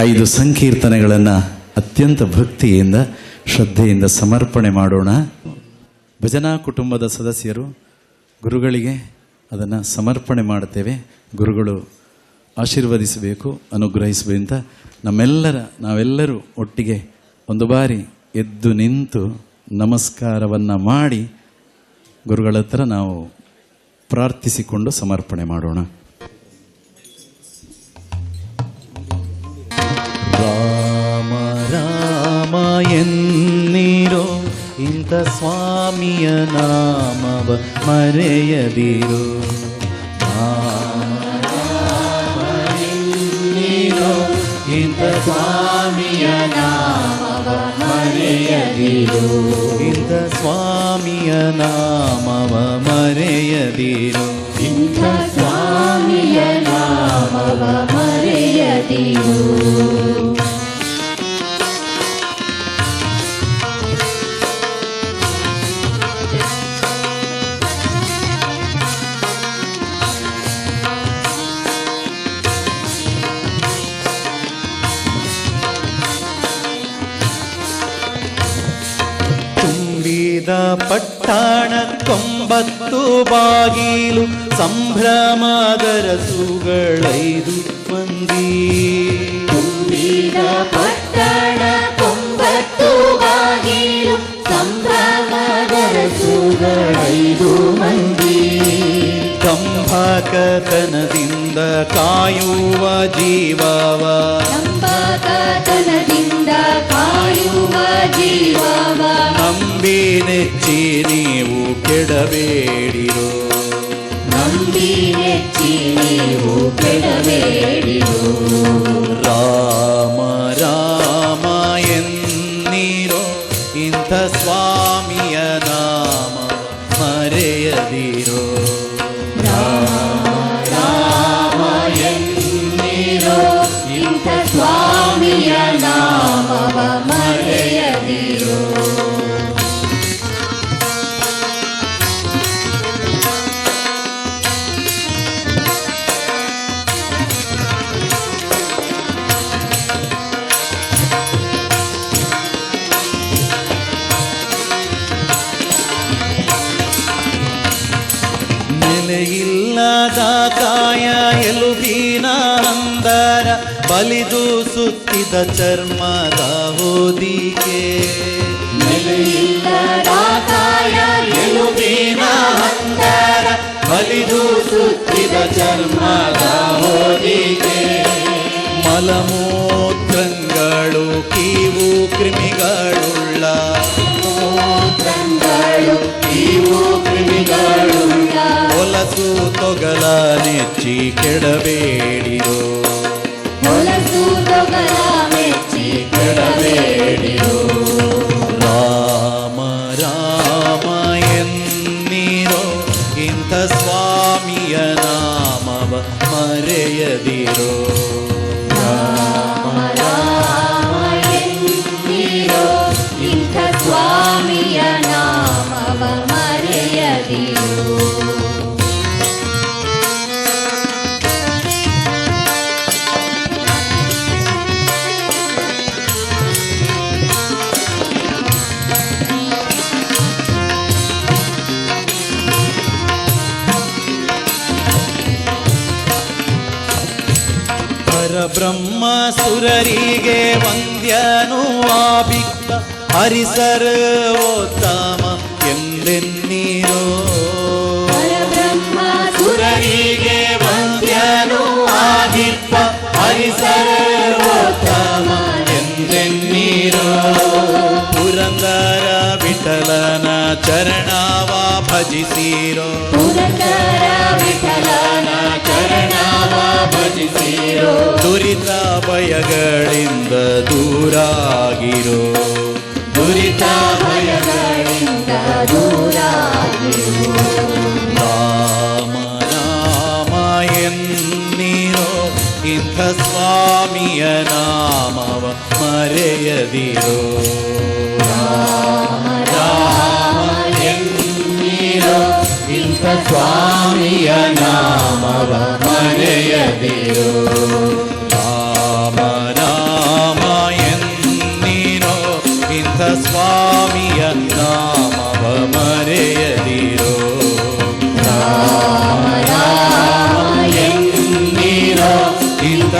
ಐದು ಸಂಕೀರ್ತನೆಗಳನ್ನು ಅತ್ಯಂತ ಭಕ್ತಿಯಿಂದ, ಶ್ರದ್ಧೆಯಿಂದ ಸಮರ್ಪಣೆ ಮಾಡೋಣ. ಭಜನಾ ಕುಟುಂಬದ ಸದಸ್ಯರು, ಗುರುಗಳಿಗೆ ಅದನ್ನು ಸಮರ್ಪಣೆ ಮಾಡುತ್ತೇವೆ. ಗುರುಗಳು ಆಶೀರ್ವದಿಸಬೇಕು, ಅನುಗ್ರಹಿಸಬೇಕು ಅಂತ ನಮ್ಮೆಲ್ಲರ, ನಾವೆಲ್ಲರೂ ಒಟ್ಟಿಗೆ ಒಂದು ಬಾರಿ ಎದ್ದು ನಿಂತು ನಮಸ್ಕಾರವನ್ನು ಮಾಡಿ ಗುರುಗಳ ಹತ್ರ ನಾವು ಪ್ರಾರ್ಥಿಸಿಕೊಂಡು ಸಮರ್ಪಣೆ ಮಾಡೋಣ. ಇಂಥ ಸ್ವಾಮಿಯ ನಾಮವ ಮರೆಯದಿರು. ಇಂಥ ಸ್ವಾಮಿಯ ನಾಮವ ಮರೆಯದಿರು. ಇಂಥ ಸ್ವಾಮಿಯ ನಾಮವ ಮರೆಯದಿರು. ಇಂಥ ಸ್ವಾಮಿಯ ನಾಮವ ಮರೆಯದಿರು. ತುಂಬಿದ ಪಟ್ಟಣ ತೊಂಬತ್ತು ಬಾಗಿಲು ಸಂಭ್ರಮದರ ಸುಗಳೈದು ಮಂದಿ. ತುಂಬಿದ ಪಟ್ಟಣ ತೊಂಬತ್ತು ಬಾಗಿಲು ಸಂಭ್ರಮದರಸುಗಳೈದು ಮಂದಿ. ಕಂಭಕತನದಿಂದ ಕಾಯುವ ಜೀವವ. ನಂಬಕತನದಿಂದ ನಂಬಿ ನೆಚ್ಚಿ ನೀವು ಕೆಡಬೇಡಿರೋ ನಂಬಿ ನೆಚ್ಚಿ ನೀವು ಕೆಡಬೇಡಿರು ರಾಮ ರಾಮ ಎನ್ನಿರೋ ಇಂಥ ಸ್ವಾಮಿಯ ನಾಮ ಮರೆಯದಿರೋ ನೆಲೆಯಿಲ್ಲದ ಕಾಯ ಎಲುಬಿನ ಅಂದರ ಬಲಿದು ಸುತ್ತಿದ ಚರ್ಮದ ಓದಿಗೆ ನೆಲೆಯಿಲ್ಲದ ಕಾಯ ಎಲುಬಿನ ಅಂದರ ಬಲಿದು ಸುತ್ತಿದ ಚರ್ಮದ ಓದಿಗೆ ಮಲಮೂತ್ರಗಳು ಕೀವು ಕ್ರಿಮಿಗಳುಳ್ಳ ಹೊಲಸು ತೊಗಲ ನೆಚ್ಚಿ ಕೆಡಬೇಡಿರೋ ಹೊಲಸು ತೊಗಲ ಮೆಚ್ಚಿ ಕೆಡಬೇಡಿರು ರಾಮ ರಾಮ ಎನ್ನಿರೋ ಇಂಥ ಸ್ವಾಮಿಯ ನಾಮವ ಮರೆಯದಿರೋ ಸುರರಿಗೆ ವಂದ್ಯನು ಆಬಿಕ್ಕ ಹರಿಸರ್ವೋತ್ತಮ ಎಂದೆನ್ನೀರೋ. ಪರಬ್ರಹ್ಮ ಸುರರಿಗೆ ವಂದ್ಯನು ಆಗಿಪ್ಪ ಹರಿಸರ್ವೋತ್ತಮ ಎಂದೆನ್ನೀರೋ. ಪುರಂದರ ವಿಠಲನ ಚರಣವ ಭಜಿಸಿರೋ. ಭಜಿಸಿರೋ ದುರಿತ ಭಯಗಳಿಂದ ದೂರಾಗಿರೋ ದುರಿತ ಭಯಗಳಿಂದ ದೂರಾಗಿರು ರಾಮ ರಾಮ ಎನ್ನಿರೋ ಇಂಥ ಸ್ವಾಮಿಯ ನಾಮವ ಮರೆಯದಿರೋ ജയതിയോ രാമരാമായെന്നീനോ ഇന്ത സ്വാമിയ നാമവമരയതിയോ രാമരാമായെന്നീനോ ഇന്ത